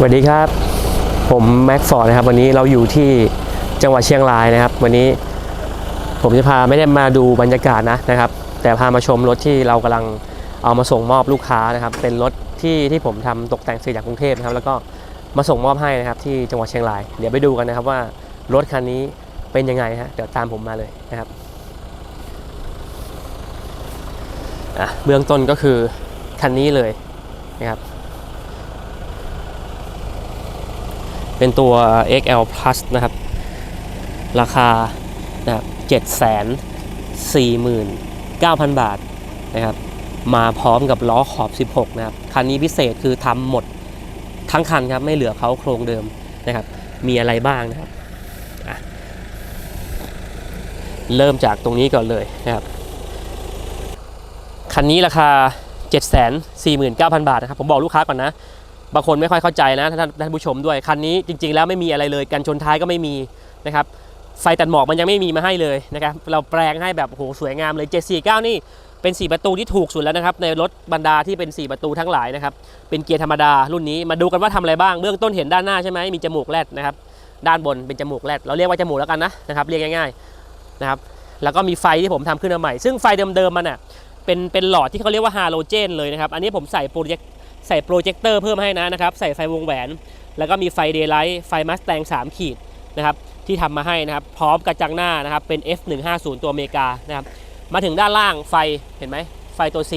สวัสดีครับ ผมแม็กฟอร์ดนะครับ วันนี้เราอยู่ที่จังหวัดเชียงรายนะครับ วันนี้ผมจะพาไม่ได้มาดูบรรยากาศนะนะครับ แต่พามาชมรถที่เรากำลังเอามาส่งมอบลูกค้านะครับ เป็นรถที่ที่ผมทำตกแต่งสีจากกรุงเทพนะครับ แล้วก็มาส่งมอบให้นะครับ ที่จังหวัดเชียงราย เดี๋ยวไปดูกันนะครับว่ารถคันนี้เป็นยังไงฮะเดี๋ยวตามผมมาเลยนะครับเบื้องต้นก็คือคันนี้เลยนะครับ เป็นตัว XL Plus นะครับ ราคานะครับ749,000บาทนะครับ มาพร้อมกับล้อขอบ 16 นะครับ คันนี้พิเศษคือทำหมดทั้งคันครับ ไม่เหลือเขาโครงเดิมนะครับ มีอะไรบ้างนะครับ เริ่มจากตรงนี้ก่อนเลยนะครับ คันนี้ราคา 749,000 บาทนะครับ ผมบอกลูกค้าก่อนนะ บางคนไม่ค่อยเข้าใจนะท่านท่านผู้ชมด้วยคันนี้จริง ๆ แล้วไม่มีอะไรเลยกันชนท้ายก็ไม่มีนะครับไฟตัดหมอกมันยังไม่มีมาให้เลยนะครับเราแปลงให้แบบโอ้โหสวยงามเลย 749 นี่เป็น 4 ประตูที่ถูกสุดแล้วนะครับในรถบรรดาที่เป็น 4 ประตูทั้งหลายนะครับเป็นเกียร์ธรรมดารุ่นนี้มาดูกันว่าทำอะไรบ้างเบื้องต้นเห็นด้านหน้าใช่ไหมมีจมูกแรดนะครับด้านบนเป็นจมูกแรดเราเรียกว่าจมูกแล้วกันนะนะครับเรียกง่ายๆนะครับแล้วก็มีไฟที่ผมทำขึ้นมาใหม่ ซึ่งไฟเดิมๆมันอะเป็นเป็นหลอดที่เขาเรียกว่าฮาโลเจนเลยนะครับอันนี้ผมใส่โปรเจค ใส่โปรเจคเตอร์เพิ่มให้นะนะครับ ใส่ไฟวงแหวน แล้วก็มีไฟเดย์ไลท์ไฟมัสแตง3 ขีดนะครับที่ทำมาให้นะครับ พร้อมกระจังหน้านะครับ เป็น F150 ตัวอเมริกานะครับ มาถึงด้านล่างไฟเห็นไหมไฟตัว C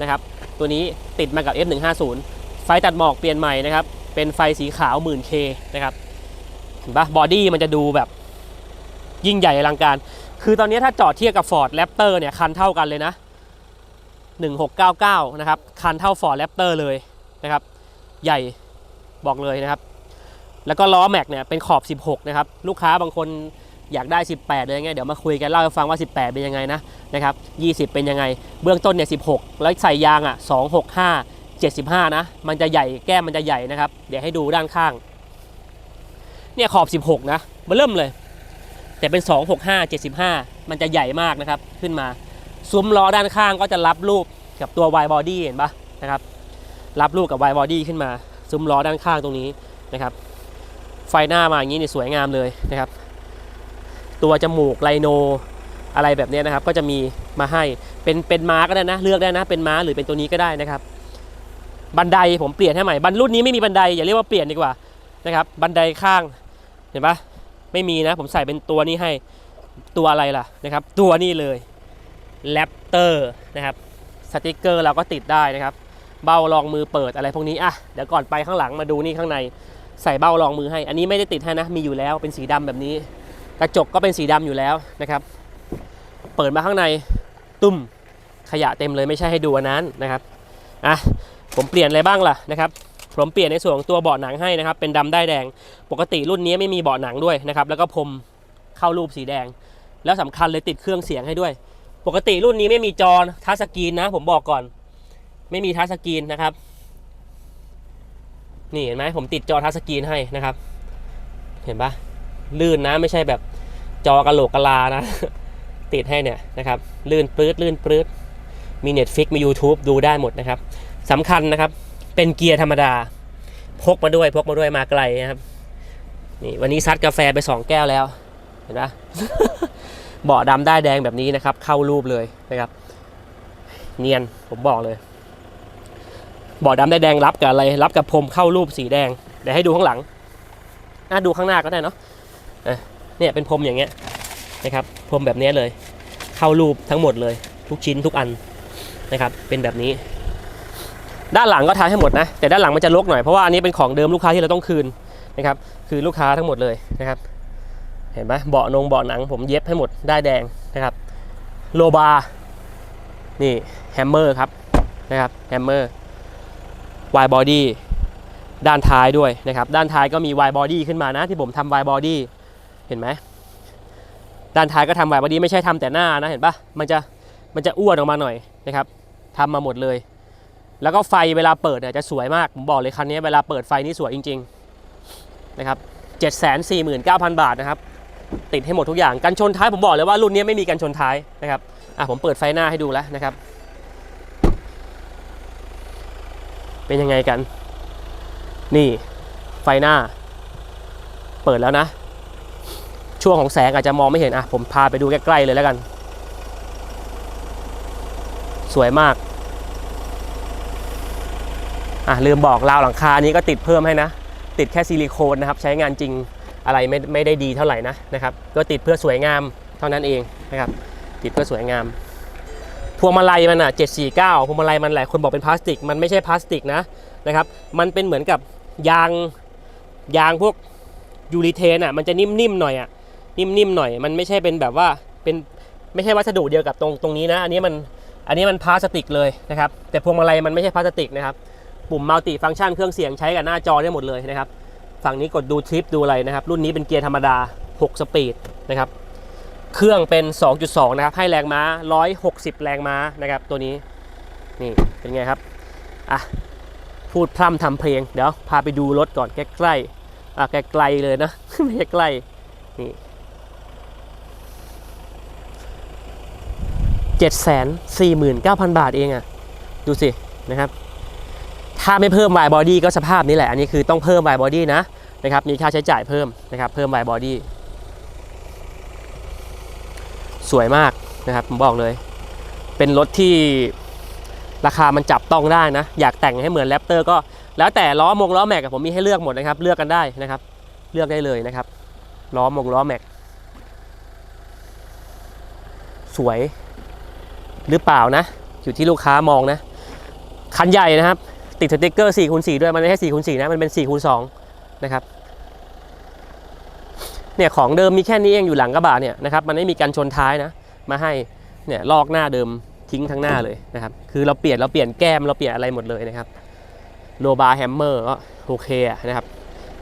นะครับ ตัวนี้ติดมากับ F150 ไฟตัดหมอกเปลี่ยนใหม่นะครับ เป็นไฟสีขาว 10,000K นะครับเห็นปะบอดี้มันจะดูแบบยิ่งใหญ่อลังการ คือตอนนี้ถ้าจอดเทียบกับ Ford Raptor เนี่ยคันเท่ากันเลยนะ 1699 นะครับ คันเท่า Ford Raptor เลยนะครับ ใหญ่บอกเลยนะครับ แล้วก็ล้อแม็กเนี่ยเป็นขอบ 16 นะครับ ลูกค้าบางคนอยากได้ 18เลยไงเดี๋ยวมาคุยกันเล่าให้ฟังว่า 18 เป็นยังไงนะนะครับ 20 เป็นยังไง เบื้องต้นเนี่ย 16 แล้วใส่ยางอะ 265 75 นะ มันจะใหญ่แก้มมันจะใหญ่นะครับ เดี๋ยวให้ดูด้านข้าง เนี่ยขอบ 16 นะมาเริ่มเลย แต่เป็น 265 75 มันจะใหญ่มากนะครับ ขึ้นมา ซุ้มล้อด้านข้างก็จะรับรูปกับตัว Y body เห็นปะนะครับ รับรูปกับ Y body ขึ้นมา ซุ้มล้อด้านข้างตรงนี้นะครับ ไฟหน้ามาอย่างนี้นี่สวยงามเลยนะครับ ตัวจมูกไลโนอะไรแบบนี้นะครับ ก็จะมีมาให้เป็นเป็นม้าก็ได้นะ เลือกได้นะ เป็นม้าหรือเป็นตัวนี้ก็ได้นะครับ บันไดผมเปลี่ยนให้ใหม่บันรุ่นนี้ไม่มีบันไดอย่าเรียกว่าเปลี่ยนดีกว่านะครับ บันไดข้างเห็นปะไม่มีนะ ผมใส่เป็นตัวนี้ให้ตัวอะไรล่ะนะครับ ตัวนี้เลย แรปเตอร์นะครับสติกเกอร์เราก็ติดได้นะครับ เบ้ารองมือเปิดอะไรพวกนี้อะเดี๋ยวก่อนไปข้างหลังมาดูนี่ข้างในใส่เบ้ารองมือให้ อันนี้ไม่ได้ติดให้นะ มีอยู่แล้วเป็นสีดำแบบนี้ กระจกก็เป็นสีดำอยู่แล้วนะครับ เปิดมาข้างในตุ้มขยะเต็มเลยไม่ใช่ให้ดูอันนั้นนะครับอะผมเปลี่ยนอะไรบ้างล่ะนะครับผมเปลี่ยนในส่วนของตัวเบาะหนังให้นะครับ เป็นดำได้แดง ปกติรุ่นนี้ไม่มีเบาะหนังด้วยนะครับ แล้วก็พรมเข้ารูปสีแดง แล้วสำคัญเลยติดเครื่องเสียงให้ด้วย ปกติรุ่นนี้ไม่มีจอทัชสกรีนนะ ผมบอกก่อน ไม่มีทัชสกรีนนะครับ นี่เห็นไหมผมติดจอทัชสกรีนให้นะครับ เห็นปะลื่นนะไม่ใช่แบบจอกระโหลกกะลานะ ติดให้เนี่ยนะครับ ลื่นปลื้ดลื่นปลื้ดมี Netflix มี YouTube ดูได้หมดนะครับสำคัญนะครับ เป็นเกียร์ธรรมดา พกมาด้วย พกมาด้วยมาไกลนะครับ นี่วันนี้ซัดกาแฟไปสองแก้วแล้ว เห็นปะ เบาะดำได้ายแดงแบบนี้นะครับ เข้ารูปเลยนะครับ เนียนผมบอกเลยเบาะดำได้ายแดงรับกับอะไรรับกับพรมเข้ารูปสีแดงเดี๋ยวให้ดูข้างหลังน่าดูข้างหน้าก็ได้เนาะเนี่ยเป็นพรมอย่างเงี้ยนะครับพรมแบบนี้เลย เข้ารูปทั้งหมดเลย ทุกชิ้นทุกอันนะครับ เป็นแบบนี้ ด้านหลังก็ทาให้หมดนะ แต่ด้านหลังมันจะรกหน่อยเพราะว่าอันนี้เป็นของเดิมลูกค้าที่เราต้องคืนนะครับ คือลูกค้าทั้งหมดเลยนะครับ เห็นไหมเบาะนงเบาะหนังผมเย็บให้หมดได้แดงนะครับโลบาร์นี่แฮมเมอร์ครับนะครับแฮมเมอร์วายบอดี้ด้านท้ายด้วยนะครับ ด้านท้ายก็มีวายบอดี้ขึ้นมานะ ที่ผมทำวายบอดี้เห็นไหมด้านท้ายก็ทำวายบอดี้ไม่ใช่ทำแต่หน้านะเห็นปะมันจะมันจะอ้วนออกมาหน่อยนะครับทำมาหมดเลย แล้วก็ไฟเวลาเปิดเนี่ยจะสวยมาก ผมบอกเลยคันนี้เวลาเปิดไฟนี่สวยจริง ๆ นะครับ 749,000 บาทนะครับ ติดให้หมดทุกอย่างกันชนท้ายผมบอกเลยว่ารุ่นนี้ไม่มีกันชนท้ายนะครับอะผมเปิดไฟหน้าให้ดูแล้วนะครับ เป็นยังไงกัน นี่ไฟหน้า เปิดแล้วนะ ช่วงของแสงอาจจะมองไม่เห็นอะผมพาไปดูใกล้ๆเลยแล้วกัน สวยมากอะลืมบอกราวหลังคานี้ก็ติดเพิ่มให้นะ ติดแค่ซิลิโคนนะครับ ใช้งานจริง อะไรไม่ไม่ได้ดีเท่าไหร่นะนะครับก็ติดเพื่อสวยงามเท่านั้นเองนะครับติดเพื่อสวยงาม พวงมาลัยมันอะ749 พวงมาลัยมันหลายคนบอกเป็นพลาสติก มันไม่ใช่พลาสติกนะนะครับมันเป็นเหมือนกับยางยางพวกยูริเทนอะมันจะนิ่มๆหน่อยอะนิ่มๆหน่อย มันไม่ใช่เป็นแบบว่าเป็นไม่ใช่วัสดุเดียวกับตรงตรงนี้นะ อันนี้มันอันนี้มันพลาสติกเลยนะครับแต่พวงมาลัยมันไม่ใช่พลาสติกนะครับปุ่มมัลติฟังก์ชันเครื่องเสียงใช้กับหน้าจอได้หมดเลยนะครับ ฝั่งนี้กดดูทริปดูอะไรนะครับ รุ่นนี้เป็นเกียร์ธรรมดา 6 สปีดนะครับ เครื่องเป็น 2.2 นะครับ ให้แรงม้า 160 แรงม้านะครับ ตัวนี้ นี่ เป็นไงครับ อะ พูดพร่ำทำเพลง เดี๋ยว พาไปดูรถก่อนใกล้ๆ อะ ไกลๆเลยนะ ไม่ใช่ใกล้ นี่เจ็ดแสนสี่หมื่นเก้าพันบาทเองอะ่ะ ดูสินะครับ ถ้าไม่เพิ่ม Y body ก็สภาพนี้แหละ อันนี้คือต้องเพิ่ม Y body นะนะครับมีค่าใช้จ่ายเพิ่มนะครับเพิ่ม Y body สวยมากนะครับผมบอกเลย เป็นรถที่ราคามันจับต้องได้นะ อยากแต่งให้เหมือนแรปเตอร์ก็แล้วแต่ล้อมงล้อแม็กผมมีให้เลือกหมดนะครับ เลือกกันได้นะครับ เลือกได้เลยนะครับล้อมงล้อแม็กสวยหรือเปล่านะ อยู่ที่ลูกค้ามองนะ คันใหญ่นะครับ ติดสติ๊กเกอร์4คูณ4ด้วยมันไม่ใช่4คูณ4นะมันเป็น4คูณ2นะครับเนี่ยของเดิมมีแค่นี้เองอยู่หลังกระบะเนี่ยนะครับมันไม่มีการชนท้ายนะมาให้เนี่ยลอกหน้าเดิมทิ้งทั้งหน้าเลยนะครับคือเราเปลี่ยนเราเปลี่ยนแก้มเราเปลี่ยนอะไรหมดเลยนะครับโลบาร์แฮมเมอร์ก็โอเคนะครับ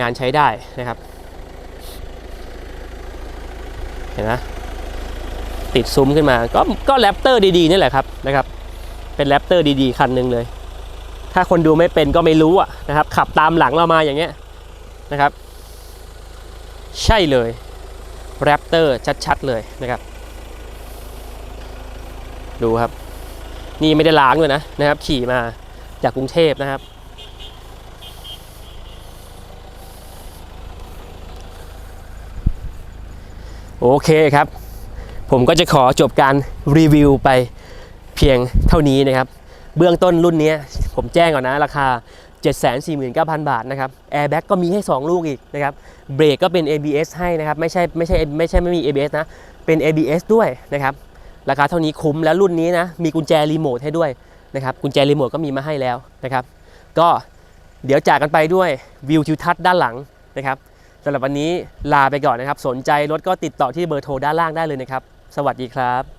งานใช้ได้นะครับเห็นไหมติดซุ้มขึ้นมาก็ก็แรปเตอร์ดีๆนี่แหละครับนะครับเป็นแรปเตอร์ดีๆ คันหนึ่งเลย ถ้าคนดูไม่เป็นก็ไม่รู้อะนะครับ ขับตามหลังเรามาอย่างเงี้ยนะครับ ใช่เลยแรปเตอร์ชัดๆเลยนะครับ ดูครับ นี่ไม่ได้ล้างเลยนะนะครับ ขี่มาจากกรุงเทพนะครับ โอเคครับ ผมก็จะขอจบการรีวิวไปเพียงเท่านี้นะครับ เบื้องต้นรุ่นนี้ ผมแจ้งก่อนนะราคา 749,000 บาทนะครับแอร์แบ็กก็มีให้ 2 ลูกอีกนะครับเบรกก็เป็น ABS ให้นะครับไม่ใช่ไม่ใช่ไม่ใช่ไม่มี ABS นะ เป็น ABS ด้วยนะครับราคาเท่านี้คุ้มแล้วรุ่นนี้นะมีกุญแจรีโมทให้ด้วยนะครับกุญแจรีโมทก็มีมาให้แล้วนะครับก็เดี๋ยวจากกันไปด้วยวิวทิวทัศน์ด้านหลังนะครับสำหรับวันนี้ลาไปก่อนนะครับ สนใจรถก็ติดต่อที่เบอร์โทรด้านล่างได้เลยนะครับ สวัสดีครับ